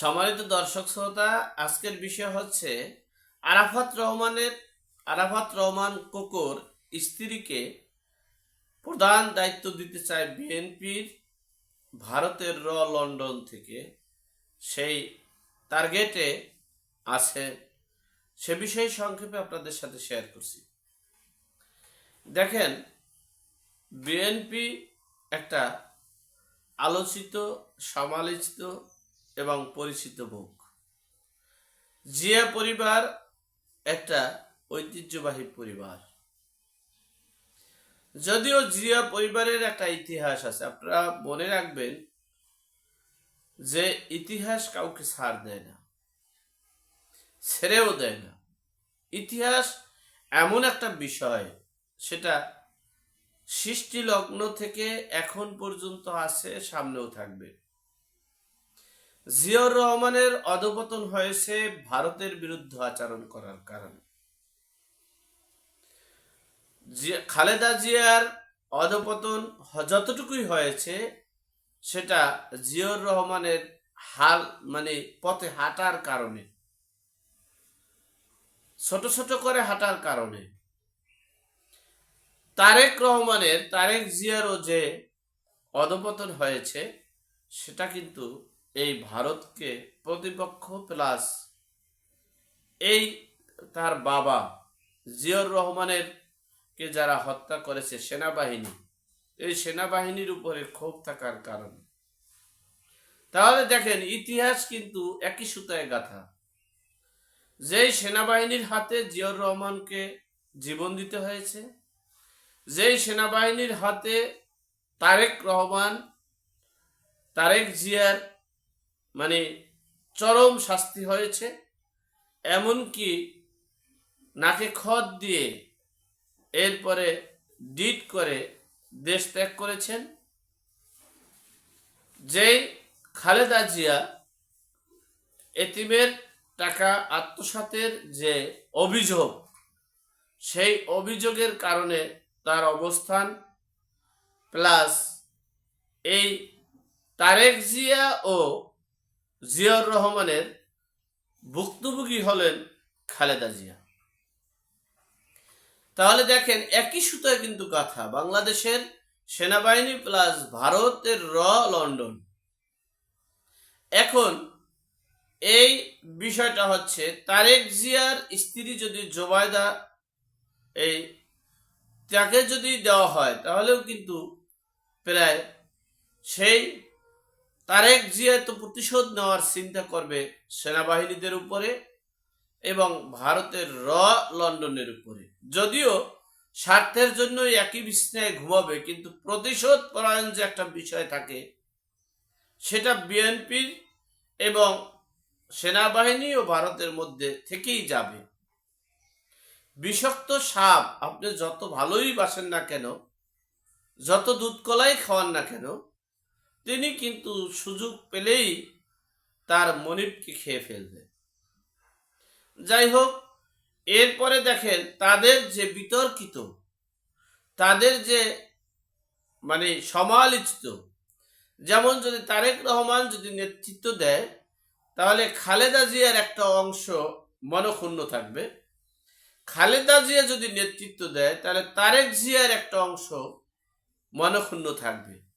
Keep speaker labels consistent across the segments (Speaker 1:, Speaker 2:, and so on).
Speaker 1: সম্মানিত দর্শক শ্রোতা, আজকের বিষয় হচ্ছে আরাফাত রহমানের আরাফাত রহমান কোকর স্ত্রীকে প্রধান দায়িত্ব দিতে চায় বিএনপির ভারতের র লন্ডন থেকে। সেই টার্গেটে আছে। সে বিষয়ে সংক্ষেপে আপনাদের সাথে শেয়ার করছি। দেখেন, বিএনপি একটা আলোচিত, সমালোচিত এবং পরিচিত মুখ জিয়া পরিবার একটা ঐতিহ্যবাহী পরিবার। যদিও জিয়া পরিবারের একটা ইতিহাস আছে, আপনারা মনে রাখবেন যে ইতিহাস কাউকে ছাড় দেয় না, ছেড়েও দেয় না। ইতিহাস এমন একটা বিষয়, সেটা সৃষ্টি লগ্ন থেকে এখন পর্যন্ত আছে, সামনেও থাকবে। জিয়াউর রহমানের অধপতন হয়েছে ভারতের বিরুদ্ধে আচরণ করার কারণে। খালেদা জিয়ার অধপতন যতটুকুই হয়েছে, সেটা জিয়াউর রহমানের হাল মানে পথে হাঁটার কারণে, ছোট ছোট করে হাঁটার কারণে। তারেক রহমানের, তারেক জিয়ারও যে অধপতন হয়েছে, সেটা কিন্তু এই ভারতকে প্রতিপক্ষ প্লাস এই তার বাবা জিয়র রহমানের কে যারা হত্যা করেছে সেনাবাহিনী, এই সেনাবাহিনীর উপরে ক্ষোভ থাকার কারণে। তাহলে দেখেন, ইতিহাস কিন্তু একই সুতায় গাথা। যেই সেনাবাহিনীর হাতে জিয়র রহমানকে জীবন দিতে হয়েছে, যেই সেনাবাহিনীর হাতে তারেক রহমান, তারেক জিয়ার মানে চরম শাস্তি হয়েছে, এমনকি নাকে খত দিয়ে এরপরে ডিট করে দেশ ত্যাগ করেছেন। যেই খালেদা জিয়া এতিমের টাকা আত্মসাতের যে অভিযোগ, সেই অভিযোগের কারণে তার অবস্থান, প্লাস এই তারেক জিয়া ও জিয়াউর রহমানের ভুক্তভোগী হলেন খালেদা জিয়া। তাহলে দেখেন, একই সুতায় কিন্তু কথা বাংলাদেশের সেনাবাহিনী প্লাস ভারতের র লন্ডন। এখন এই বিষয়টা হচ্ছে, তারেক জিয়ার স্ত্রী যদি জোবায়দা এই তাকে যদি দেওয়া হয়, তাহলেও কিন্তু প্রায় সেই তারেক জিয়া তো প্রতিশোধ নেওয়ার চিন্তা করবে সেনাবাহিনীদের উপরে এবং ভারতের র লন্ডনের উপরে। যদিও স্বার্থের জন্য একই বিছনায় ঘুমাবে, কিন্তু প্রতিশোধ পরায়ণ যে একটা বিষয় থাকে, সেটা বিএনপির এবং সেনাবাহিনী ও ভারতের মধ্যে থেকেই যাবে। বিষাক্ত সাপ, আপনি যত ভালোই বাসেন না কেন, যত দুধ কলাই খাওয়ান না কেন তিনি কিন্তু সুযোগ পেলেই তার মনিবকে খেয়ে ফেলবে। যাই হোক এরপরে দেখেন তাদের যে বিতর্কিত, তাদের যে মানে সমালোচিত, যেমন যদি তারেক রহমান যদি নেতৃত্ব দেয়, তাহলে খালেদা জিয়ার একটা অংশ মনক্ষুণ্ণ থাকবে। খালেদা জিয়া যদি নেতৃত্ব দেয়, তাহলে তারেক জিয়ার একটা অংশ মনক্ষুণ্ণ থাকবে।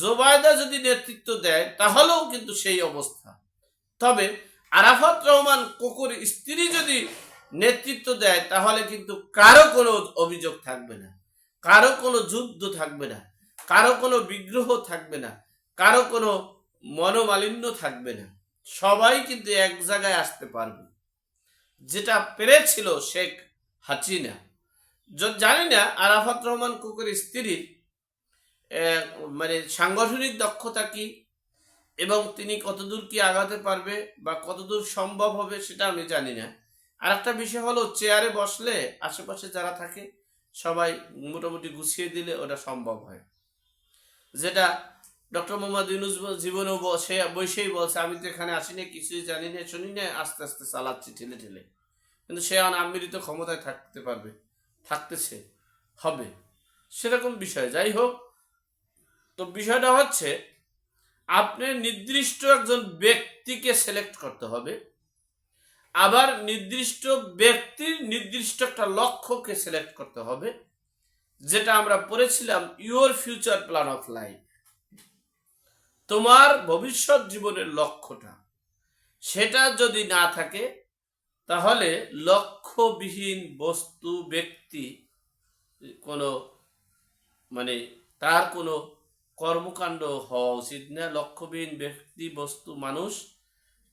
Speaker 1: জোবায়দা যদি নেতৃত্ব দেয় তাহলেও কিন্তু সেই অবস্থা। তবে আরাফাত রহমান কোকুর স্ত্রী যদি নেতৃত্ব দেয় তাহলে কিন্তু কারও কোনো অভিযোগ থাকবে না। কারও কোনো যুদ্ধ থাকবে না। কারও কোনো বিগ্রহ থাকবে না। কারও কোনো মনোমালিন্য থাকবে না। সবাই কিন্তু এক জায়গায় আসতে পারবে। যেটা পেরেছিল শেখ হাসিনা। জানি না আরাফাত রহমান কুকুর স্ত্রীর আহ, মানে সাংগঠনিক দক্ষতা কি? এবং তিনি কতদূর কি আগাতে পারবে বা কতদূর সম্ভব হবে সেটা আমি জানি না। আর একটা বিষয় হলো, চেয়ারে বসলে আশেপাশে যারা থাকে, সবাই মোটামুটি গুছিয়ে দিলে ওটা সম্ভব হয়। যেটা ডক্টর মোহাম্মদ ইউনুস জীবনেও সে বসেই বলছে, আমি তো এখানে আসিনি, কিছুই জানি না, শুনি না, আস্তে আস্তে চালাচ্ছি ঠেলে ঠেলে। কিন্তু সে অনামৃত ক্ষমতায় থাকতে পারবে, থাকতেছে, হবে। সেরকম বিষয়। যাই হোক তো বিষয়টা হচ্ছে, আপনি নির্দিষ্ট একজন ব্যক্তিকে সিলেক্ট করতে হবে, আবার নির্দিষ্ট ব্যক্তির নির্দিষ্ট একটা লক্ষ্যকে সিলেক্ট করতে হবে, যেটা আমরা পড়েছিলাম your future plan of life তোমার ভবিষ্যৎ জীবনের লক্ষ্যটা। সেটা যদি না থাকে, তাহলে লক্ষ্যবিহীন বস্তু, ব্যক্তি, কোনো মানে তার কোনো কর্মকাণ্ড হওয়া উচিত না। লক্ষ্যবিহীন ব্যক্তি বস্তু মানুষ,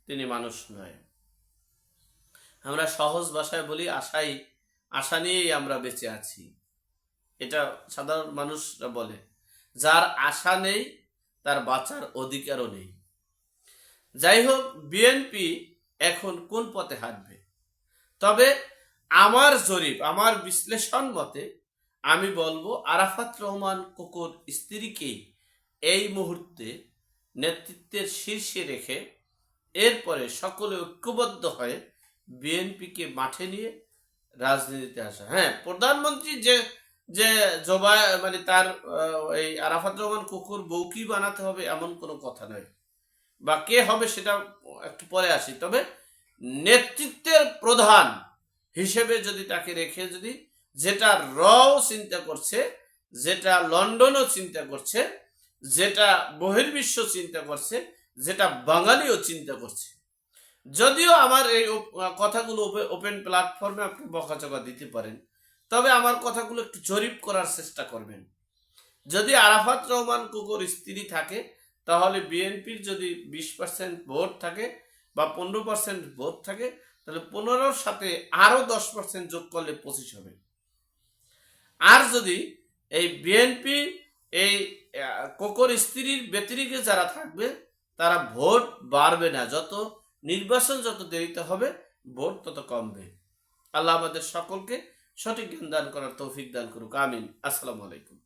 Speaker 1: তিনি মানুষ নয়। আমরা সহজ ভাষায় বলি, আশাই, আশা নিয়েই আমরা বেঁচে আছি। এটা সাধারণ মানুষরা বলে। যার আশা নেই, তার বাঁচার অধিকারও নেই। যাই হোক, বিএনপি এখন কোন পথে হাঁটবে? তবে আমার জরিপ, আমার বিশ্লেষণ মতে আমি বলব, আরাফাত রহমান কোকোর স্ত্রীকে এই মুহূর্তে নেতৃত্বের শীর্ষে রেখে এরপরে সকলে ঐক্যবদ্ধ হয়ে বিএনপিকে মাঠে নিয়ে রাজনীতিতে আসা। হ্যাঁ প্রধানমন্ত্রী যে যে জবা মানে তার এই আরাফাত রহমান কুকুর বউকি বানাতে হবে এমন কোনো কথা নয়। বা কে হবে সেটা একটু পরে আসি। তবে নেতৃত্বের প্রধান হিসেবে যদি তাকে রেখে যদি যেটা রও চিন্তা করছে, যেটা লন্ডনও চিন্তা করছে যেটা বহির্বিশ্ব চিন্তা করছে, যেটা বাঙালিও চিন্তা করছে। যদিও আমার এই কথাগুলো ওপেন প্ল্যাটফর্মে আপনি বকাচকা দিতে পারেন, তবে আমার কথাগুলো একটু জরিপ করার চেষ্টা করবেন। যদি আরাফাত রহমান কুকুর স্ত্রী থাকে, তাহলে বিএনপির যদি বিশ পার্সেন্ট ভোট থাকে বা পনেরো পার্সেন্ট ভোট থাকে, তাহলে পনেরোর সাথে আরও দশ পার্সেন্ট যোগ করলে পঁচিশ হবে। আর যদি এই বিএনপি এই কোকর স্ত্রীর ব্যতিরিকে যারা থাকবে, তারা ভোট বাড়বে না। যত নির্বাচন যত দেরিতে হবে, ভোট তত কমবে। আল্লাহ আমাদের সকলকে সঠিক জ্ঞান দান করার তৌফিক দান করুক। আমিন। আসসালামু আলাইকুম।